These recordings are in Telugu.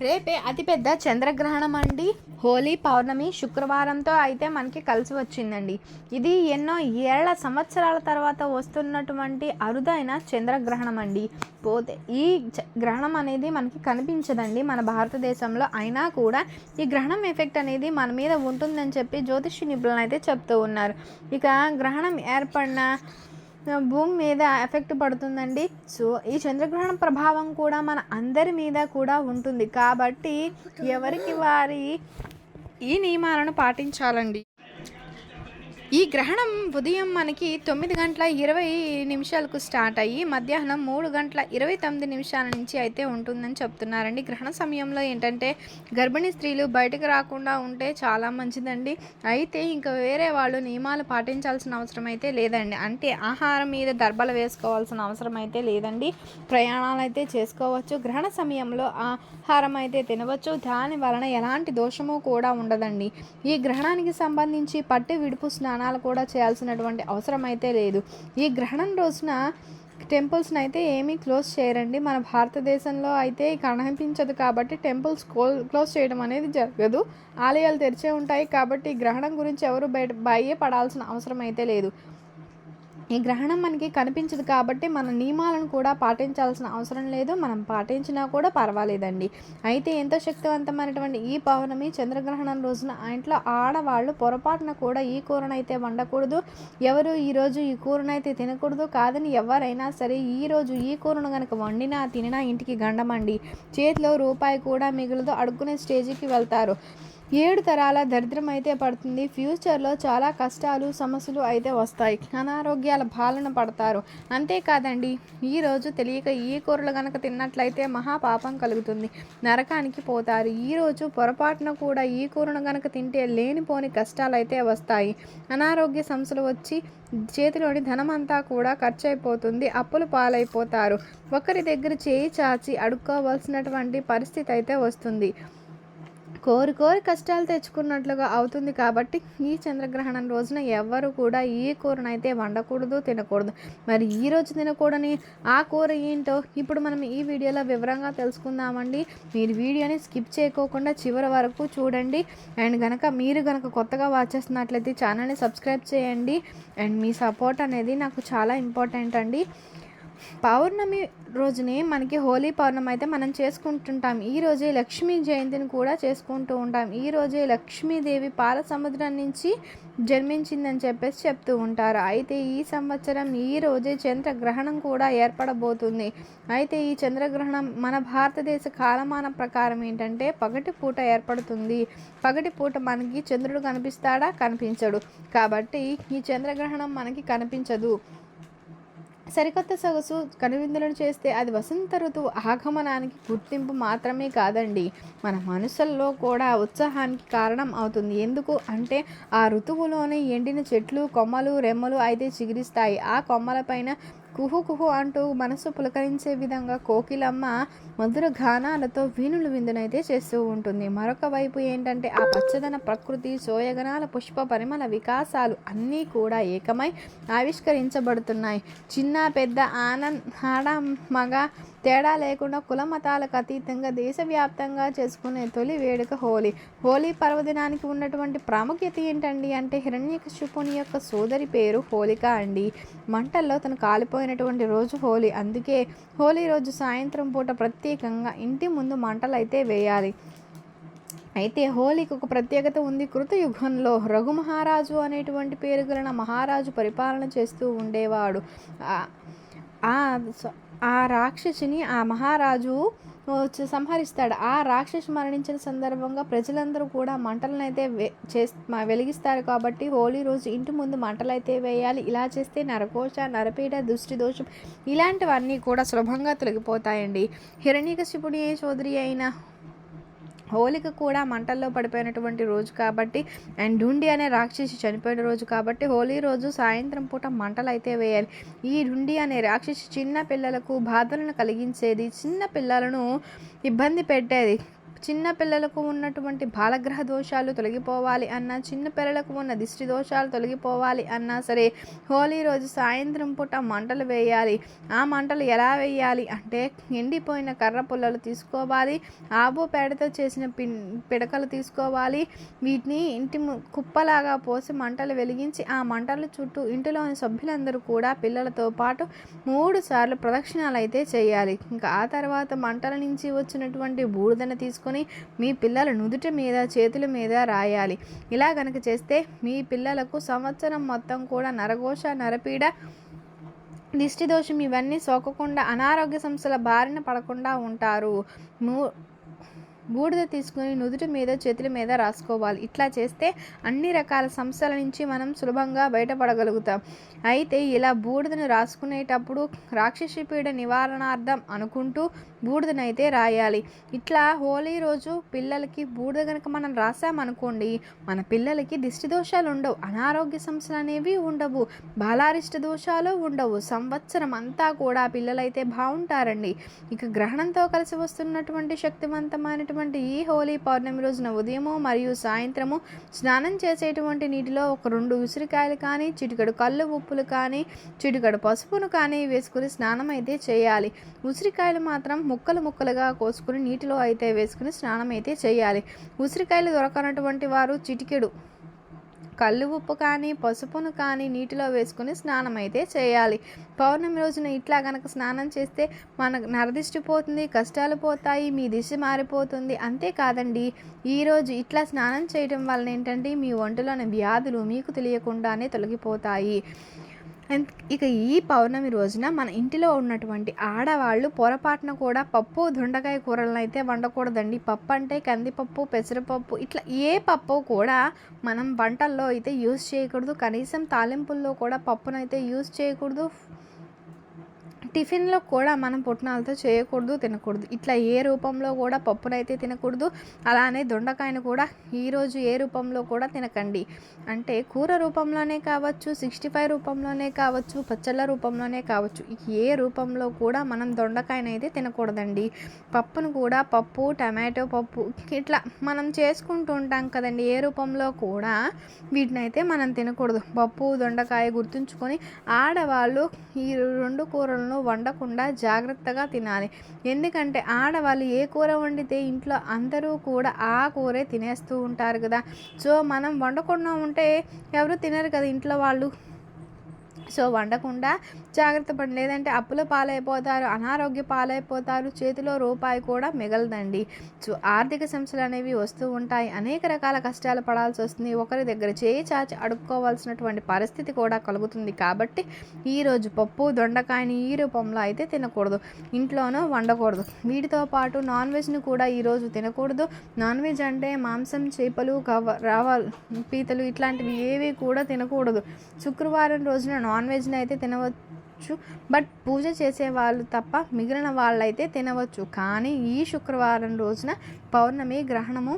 రేపే అతిపెద్ద చంద్రగ్రహణం అండి హోలీ పౌర్ణమి శుక్రవారంతో అయితే మనకి కలిసి వచ్చిందండి. ఇది ఎన్నో ఏళ్ళ సంవత్సరాల తర్వాత వస్తున్నటువంటి అరుదైన చంద్రగ్రహణం అండి పోతే ఈ చ- గ్రహణం అనేది మనకి కనిపించదండి మన భారతదేశంలో. అయినా కూడా ఈ గ్రహణం ఎఫెక్ట్ అనేది మన మీద ఉంటుందని చెప్పి జ్యోతిష్య నిపుణులు అయితే చెప్తూ ఉన్నారు. ఇక గ్రహణం ఏర్పడిన భూమి మీద ఎఫెక్ట్ పడుతుందండి. సో ఈ చంద్రగ్రహణం ప్రభావం కూడా మన అందరి మీద కూడా ఉంటుంది. కాబట్టి ఎవరికి వారి ఈ నియమాలను పాటించాలండి. ఈ గ్రహణం ఉదయం మనకి తొమ్మిది గంటల ఇరవై నిమిషాలకు స్టార్ట్ అయ్యి మధ్యాహ్నం మూడు గంటల ఇరవై తొమ్మిది నిమిషాల నుంచి అయితే ఉంటుందని చెప్తున్నారండి. గ్రహణ సమయంలో ఏంటంటే గర్భిణీ స్త్రీలు బయటకు రాకుండా ఉంటే చాలా మంచిదండి. అయితే ఇంకా వేరే వాళ్ళు నియమాలు పాటించాల్సిన అవసరం అయితే లేదండి. అంటే ఆహారం మీద దర్బలు వేసుకోవాల్సిన అవసరం అయితే లేదండి. ప్రయాణాలు అయితే చేసుకోవచ్చు. గ్రహణ సమయంలో ఆహారం అయితే తినవచ్చు. దాని వలన ఎలాంటి దోషము కూడా ఉండదండి. ఈ గ్రహణానికి సంబంధించి పట్టు విడుపు స్నానం స్నానాలు కూడా చేయాల్సినటువంటి అవసరం అయితే లేదు. ఈ గ్రహణం రోజున టెంపుల్స్ని అయితే ఏమీ క్లోజ్ చేయరండి. మన భారతదేశంలో అయితే కనిపించదు కాబట్టి టెంపుల్స్ క్లోజ్ చేయడం అనేది జరగదు. ఆలయాలు తెరిచే ఉంటాయి కాబట్టి గ్రహణం గురించి ఎవరు బయట భయపడాల్సిన అవసరం అయితే లేదు. ఈ గ్రహణం మనకి కనిపించదు కాబట్టి మన నియమాలను కూడా పాటించాల్సిన అవసరం లేదు. మనం పాటించినా కూడా పర్వాలేదండి. అయితే ఎంతో శక్తివంతమైనటువంటి ఈ పౌర్ణమి చంద్రగ్రహణం రోజున ఆ ఇంట్లో ఆడవాళ్ళు పొరపాటున కూడా ఈ కూరనైతే వండకూడదు. ఎవరు ఈరోజు ఈ కూరనైతే తినకూడదు కాదని ఎవరైనా సరే ఈరోజు ఈ కూరను కనుక వండినా తినినా ఇంటికి గండమండి. చేతిలో రూపాయి కూడా మిగులుదో. అడుక్కునే స్టేజికి వెళ్తారు. ఏడు తరాల దరిద్రం అయితే పడుతుంది. ఫ్యూచర్లో చాలా కష్టాలు సమస్యలు అయితే వస్తాయి. అనారోగ్యాల బాలన పడతారు. అంతేకాదండి ఈరోజు తెలియక ఈ కూరలు కనుక తిన్నట్లయితే మహాపాపం కలుగుతుంది. నరకానికి పోతారు. ఈరోజు పొరపాటున కూడా ఈ కూరను కనుక తింటే లేనిపోని కష్టాలు అయితే వస్తాయి. అనారోగ్య సమస్యలు వచ్చి చేతిలోని ధనమంతా కూడా ఖర్చు అయిపోతుంది అప్పులు పాలైపోతారు. ఒకరి దగ్గర చేయి చాచి అడుక్కోవాల్సినటువంటి పరిస్థితి అయితే వస్తుంది. కోరి కోరి కష్టాలు తెచ్చుకున్నట్లుగా అవుతుంది కాబట్టి ఈ చంద్రగ్రహణం రోజున ఎవరు కూడా ఈ కూరనైతే వండకూడదు తినకూడదు. మరి ఈ రోజు తినకూడని ఆ కూర ఏంటో ఇప్పుడు మనం ఈ వీడియోలో వివరంగా తెలుసుకుందామండి. మీరు వీడియోని స్కిప్ చేయకోకుండా చివరి వరకు చూడండి. అండ్ గనక మీరు గనక కొత్తగా వాచ్ చేస్తున్నట్లయితే ఛానల్ని సబ్స్క్రైబ్ చేయండి. అండ్ మీ సపోర్ట్ అనేది నాకు చాలా ఇంపార్టెంట్ అండి. పౌర్ణమి రోజునే మనకి హోలీ పౌర్ణమి అయితే మనం చేసుకుంటుంటాం. ఈ రోజే లక్ష్మీ జయంతిని కూడా చేసుకుంటూ ఉంటాం. ఈ రోజే లక్ష్మీదేవి పాల సముద్రం నుంచి జన్మించిందని చెప్పేసి చెప్తూ ఉంటారు. అయితే ఈ సంవత్సరం ఈ రోజే చంద్రగ్రహణం కూడా ఏర్పడబోతుంది. అయితే ఈ చంద్రగ్రహణం మన భారతదేశ కాలమాన ప్రకారం ఏంటంటే పగటి పూట ఏర్పడుతుంది. పగటి పూట మనకి చంద్రుడు కనిపిస్తాడా? కనిపించడు. కాబట్టి ఈ చంద్రగ్రహణం మనకి కనిపించదు. సరికొత్త సొగసు కనువిందులను చేస్తే అది వసంత ఋతువు ఆగమనానికి గుర్తింపు మాత్రమే కాదండి. మన మనసుల్లో కూడా ఉత్సాహానికి కారణం అవుతుంది. ఎందుకు అంటే ఆ ఋతువులోనే ఎండిన చెట్లు కొమ్మలు రెమ్మలు అయితే చిగురిస్తాయి. ఆ కొమ్మలపైన కుహు కుహు అంటూ మనసు పులకరించే విధంగా కోకిలమ్మ మధుర గానాలతో వీణులు విందునైతే చేస్తూ ఉంటుంది. మరొక వైపు ఏంటంటే ఆ పచ్చదన ప్రకృతి సోయగనాల పుష్ప పరిమళ వికాసాలు అన్నీ కూడా ఏకమై ఆవిష్కరించబడుతున్నాయి. చిన్న పెద్ద ఆనంద్ ఆడ మగ తేడా లేకుండా కుల మతాలకు అతీతంగా దేశవ్యాప్తంగా చేసుకునే తొలి వేడుక హోలీ. హోలీ పర్వదినానికి ఉన్నటువంటి ప్రాముఖ్యత ఏంటండి అంటే హిరణ్యకశిపుని యొక్క సోదరి పేరు హోలిక అండి. మంటల్లో తను కాలిపోయినటువంటి రోజు హోలీ. అందుకే హోలీ రోజు సాయంత్రం పూట ప్రత్యేకంగా ఇంటి ముందు మంటలు అయితే వేయాలి. అయితే హోలీకి ఒక ప్రత్యేకత ఉంది. కృతయుగంలో రఘు మహారాజు అనేటువంటి పేరు గలన మహారాజు పరిపాలన చేస్తూ ఉండేవాడు. ఆ- ఆ ఆ రాక్షసిని ఆ మహారాజు సంహరిస్తాడు. ఆ రాక్షసి మరణించిన సందర్భంగా ప్రజలందరూ కూడా మంటలను అయితే వే వెలిగిస్తారు కాబట్టి హోలీ రోజు ఇంటి ముందు మంటలు అయితే వేయాలి. ఇలా చేస్తే నరకోశ నరపీడ దృష్టి దోషం ఇలాంటివన్నీ కూడా సులభంగా తొలగిపోతాయండి. హిరణ్యకశిపుడి చౌదరి అయిన హోలిక కూడా మంటల్లో పడిపోయినటువంటి రోజు కాబట్టి అండ్ డుండి అనే రాక్షసి చనిపోయిన రోజు కాబట్టి హోలీ రోజు సాయంత్రం పూట మంటలు అయితే వేయాలి. ఈ డుండి అనే రాక్షసి చిన్న పిల్లలకు బాధలను కలిగించేది చిన్న పిల్లలను ఇబ్బంది పెట్టేది. చిన్న పిల్లలకు ఉన్నటువంటి బాలగ్రహ దోషాలు తొలగిపోవాలి అన్నా చిన్న పిల్లలకు ఉన్న దిష్టి దోషాలు తొలగిపోవాలి అన్నా సరే హోలీ రోజు సాయంత్రం పూట మంటలు వేయాలి. ఆ మంటలు ఎలా వేయాలి అంటే ఎండిపోయిన కర్ర పుల్లలు తీసుకోవాలి ఆవు పేడతో చేసిన పిడకలు తీసుకోవాలి. వీటిని ఇంటి ము- కుప్పలాగా పోసి మంటలు వెలిగించి ఆ మంటల చుట్టూ ఇంటిలోని సభ్యులందరూ కూడా పిల్లలతో పాటు మూడు సార్లు ప్రదక్షిణాలు అయితే చేయాలి. ఇంకా ఆ తర్వాత మంటల నుంచి వచ్చినటువంటి బూడిదను తీసుకొని మీ పిల్లల నుదుటి మీద చేతుల మీద రాయాలి. ఇలా గనక చేస్తే మీ పిల్లలకు సంవత్సరం మొత్తం కూడా నరఘోష నరపీడ దిష్టి దోషం ఇవన్నీ సోకకుండా అనారోగ్య సమస్యల బారిన పడకుండా ఉంటారు. మూ బూడిద తీసుకుని నుదుటి మీద చేతుల మీద రాసుకోవాలి. ఇట్లా చేస్తే అన్ని రకాల సమస్యల నుంచి మనం సులభంగా బయటపడగలుగుతాం. అయితే ఇలా బూడిదను రాసుకునేటప్పుడు రాక్షసి పీడ నివారణార్థం అనుకుంటూ బూడిదనైతే రాయాలి. ఇట్లా హోలీ రోజు పిల్లలకి బూడిద కనుక మనం రాసామనుకోండి మన పిల్లలకి దిష్టి దోషాలు ఉండవు అనారోగ్య సమస్యలు అనేవి ఉండవు. బాలారిష్ట దోషాలు ఉండవు. సంవత్సరం అంతా కూడా పిల్లలైతే బాగుంటారండి ఇక గ్రహణంతో కలిసి వస్తున్నటువంటి శక్తివంతమైనటువంటి ఈ హోలీ పౌర్ణమి రోజున ఉదయము మరియు సాయంత్రము స్నానం చేసేటువంటి నీటిలో ఒక రెండు ఉసిరికాయలు కానీ చిటికెడు కళ్ళు ఉప్పులు కానీ చిటికడు పసుపును కానీ వేసుకుని స్నానం అయితే చేయాలి. ఉసిరికాయలు మాత్రం ముక్కలు ముక్కలుగా కోసుకుని నీటిలో అయితే వేసుకుని స్నానం అయితే చేయాలి. ఉసిరికాయలు దొరకనటువంటి వారు చిటికెడు కళ్ళు ఉప్పు కానీ పసుపును కానీ నీటిలో వేసుకుని స్నానం అయితే చేయాలి. పౌర్ణమి రోజున ఇట్లా కనుక స్నానం చేస్తే మన నరదిష్టి పోతుంది కష్టాలు పోతాయి మీ దిశ మారిపోతుంది. అంతేకాదండి ఈరోజు ఇట్లా స్నానం చేయడం వలన ఏంటంటే మీ ఒంటిలోని వ్యాధులు మీకు తెలియకుండానే తొలగిపోతాయి. ఇక ఈ పౌర్ణమి రోజున మన ఇంటిలో ఉన్నటువంటి ఆడవాళ్ళు పొరపాటున కూడా పప్పు దొండకాయ కూరలను అయితే వండకూడదండి. పప్పు అంటే కందిపప్పు పెసరపప్పు ఇట్లా ఏ పప్పు కూడా మనం వంటల్లో అయితే యూజ్ చేయకూడదు. కనీసం తాలింపుల్లో కూడా పప్పునైతే యూజ్ చేయకూడదు. టిఫిన్లో కూడా మనం పుట్నాలతో చేయకూడదు తినకూడదు. ఇట్లా ఏ రూపంలో కూడా పప్పునైతే తినకూడదు అలానే దొండకాయను కూడా ఈరోజు ఏ రూపంలో కూడా తినకండి. అంటే కూర రూపంలోనే కావచ్చు సిక్స్టీ ఫైవ్ రూపంలోనే కావచ్చు పచ్చళ్ళ రూపంలోనే కావచ్చు ఏ రూపంలో కూడా మనం దొండకాయను అయితే తినకూడదండి. పప్పును కూడా పప్పు టమాటో పప్పు ఇట్లా మనం చేసుకుంటూ ఉంటాం కదండి. ఏ రూపంలో కూడా వీటిని అయితే మనం తినకూడదు. పప్పు దొండకాయ గుర్తుంచుకొని ఆడవాళ్ళు ఈ రెండు కూరలను వండకుండా జాగ్రత్తగా తినాలి. ఎందుకంటే ఆడవాళ్ళు ఏ కూర వండితే ఇంట్లో అందరూ కూడా ఆ కూరే తినేస్తూ ఉంటారు కదా. సో మనం వండకుండా ఉంటే ఎవరు తినరు కదా ఇంట్లో వాళ్ళు. సో వండకుండా జాగ్రత్త పడండి లేదంటే అప్పుల పాలైపోతారు అనారోగ్య పాలైపోతారు చేతిలో రూపాయి కూడా మిగలదండి. సో ఆర్థిక సమస్యలు అనేవి వస్తూ ఉంటాయి. అనేక రకాల కష్టాలు పడాల్సి వస్తుంది. ఒకరి దగ్గర చేయి చాచి అడుక్కోవాల్సినటువంటి పరిస్థితి కూడా కలుగుతుంది. కాబట్టి ఈరోజు పప్పు దొండకాయని ఈ రూపంలో అయితే తినకూడదు. ఇంట్లోనూ వండకూడదు. వీటితో పాటు నాన్ వెజ్ని కూడా ఈరోజు తినకూడదు. నాన్ వెజ్ అంటే మాంసం చేపలు కవ రావాల్ పీతలు ఇట్లాంటివి ఏవి కూడా తినకూడదు. శుక్రవారం రోజున నాన్ వెజ్ని అయితే తినవచ్చు బట్ పూజ చేసే వాళ్ళు తప్ప మిగిలిన వాళ్ళైతే తినవచ్చు. కానీ ఈ శుక్రవారం రోజున పౌర్ణమి గ్రహణము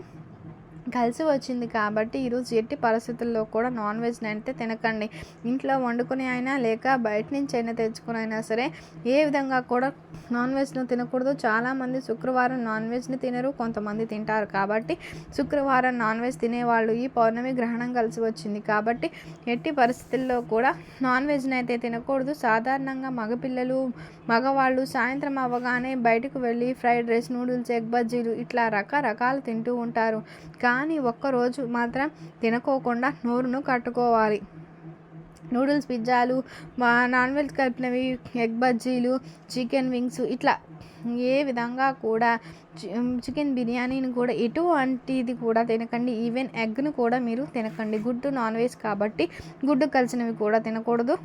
కలిసి వచ్చింది కాబట్టి ఈరోజు ఎట్టి పరిస్థితుల్లో కూడా నాన్ వెజ్ని అయితే తినకండి. ఇంట్లో వండుకుని అయినా లేక బయట నుంచి అయినా తెచ్చుకుని అయినా సరే ఏ విధంగా కూడా నాన్ వెజ్ను తినకూడదు. చాలామంది శుక్రవారం నాన్ వెజ్ని తినరు కొంతమంది తింటారు. కాబట్టి శుక్రవారం నాన్ వెజ్ తినేవాళ్ళు ఈ పౌర్ణమి గ్రహణం కలిసి వచ్చింది కాబట్టి ఎట్టి పరిస్థితుల్లో కూడా నాన్ వెజ్ని అయితే తినకూడదు. సాధారణంగా మగపిల్లలు మగవాళ్ళు సాయంత్రం అవ్వగానే బయటకు వెళ్ళి ఫ్రైడ్ రైస్ నూడిల్స్ ఎగ్ బజ్జీలు ఇట్లా రకరకాలు తింటూ ఉంటారు. కా కానీ ఒక్కరోజు మాత్రం తినకోకుండా నోరును కట్టుకోవాలి. నూడిల్స్ పిజ్జాలు మా నాన్ వెజ్ కలిపినవి ఎగ్ బజ్జీలు చికెన్ వింగ్స్ ఇట్లా ఏ విధంగా కూడా చి- చికెన్ బిర్యానీని కూడా ఎటువంటిది కూడా తినకండి. ఈవెన్ ఎగ్ను కూడా మీరు తినకండి. గుడ్డు నాన్ వెజ్ కాబట్టి గుడ్డు కలిసినవి కూడా తినకూడదు.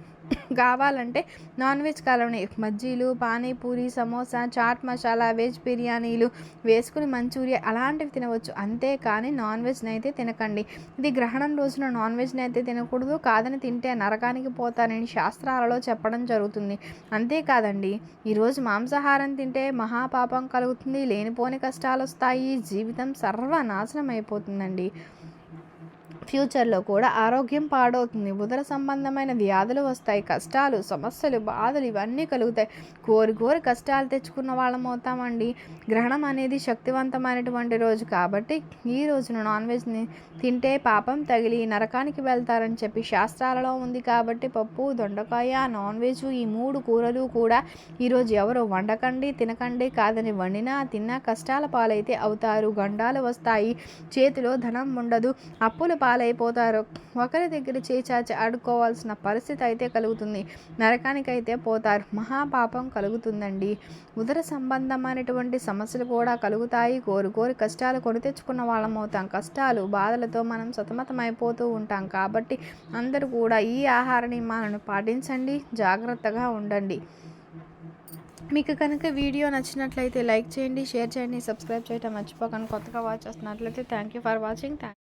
కావాలంటే నాన్ వెజ్ కాలని మజ్జీలు పానీపూరి సమోసా చాట్ మసాలా వెజ్ బిర్యానీలు వేసుకుని మంచూరియా అలాంటివి తినవచ్చు. అంతేకాని నాన్ వెజ్ని అయితే తినకండి. ఇది గ్రహణం రోజున నాన్ వెజ్ని అయితే తినకూడదు. కాదని తింటే నరకానికి పోతానని శాస్త్రాలలో చెప్పడం జరుగుతుంది. అంతేకాదండి ఈరోజు మాంసాహారం తింటే మహాపాపం కలుగుతుంది లేనిపోని కష్టాలు వస్తాయి జీవితం సర్వనాశనం అయిపోతుందండి. ఫ్యూచర్లో కూడా ఆరోగ్యం పాడవుతుంది. ఉదర సంబంధమైన వ్యాధులు వస్తాయి కష్టాలు సమస్యలు బాధలు ఇవన్నీ కలుగుతాయి. కోరి కోరి కష్టాలు తెచ్చుకున్న వాళ్ళం అవుతామండి. గ్రహణం అనేది శక్తివంతమైనటువంటి రోజు కాబట్టి ఈ రోజున నాన్ వెజ్ని తింటే పాపం తగిలి నరకానికి వెళ్తారని చెప్పి శాస్త్రాలలో ఉంది కాబట్టి పప్పు దొండకాయ నాన్ వెజ్ ఈ మూడు కూరలు కూడా ఈరోజు ఎవరు వండకండి తినకండి కాదని వండినా తిన్నా కష్టాల పాలైతే అవుతారు. గండాలు వస్తాయి. చేతిలో ధనం ఉండదు. అప్పుల పాలైపోతారు ఒకరి దగ్గర చేచాచి ఆడుకోవాల్సిన పరిస్థితి అయితే కలుగుతుంది. నరకానికైతే పోతారు. మహాపాపం కలుగుతుందండి. ఉదర సంబంధమైనటువంటి సమస్యలు కూడా కలుగుతాయి. కోరి కోరి కష్టాలు కొని తెచ్చుకున్న వాళ్ళం అవుతాం. కష్టాలు బాధలతో మనం సతమతమైపోతూ ఉంటాం. కాబట్టి అందరూ కూడా ఈ ఆహార నియమాలను పాటించండి. జాగ్రత్తగా ఉండండి. మీకు కనుక వీడియో నచ్చినట్లయితే లైక్ చేయండి షేర్ చేయండి సబ్స్క్రైబ్ చేయడం మర్చిపోకండి. కొత్తగా వాచ్ చేస్తున్నట్లయితే thank you for watching. Thank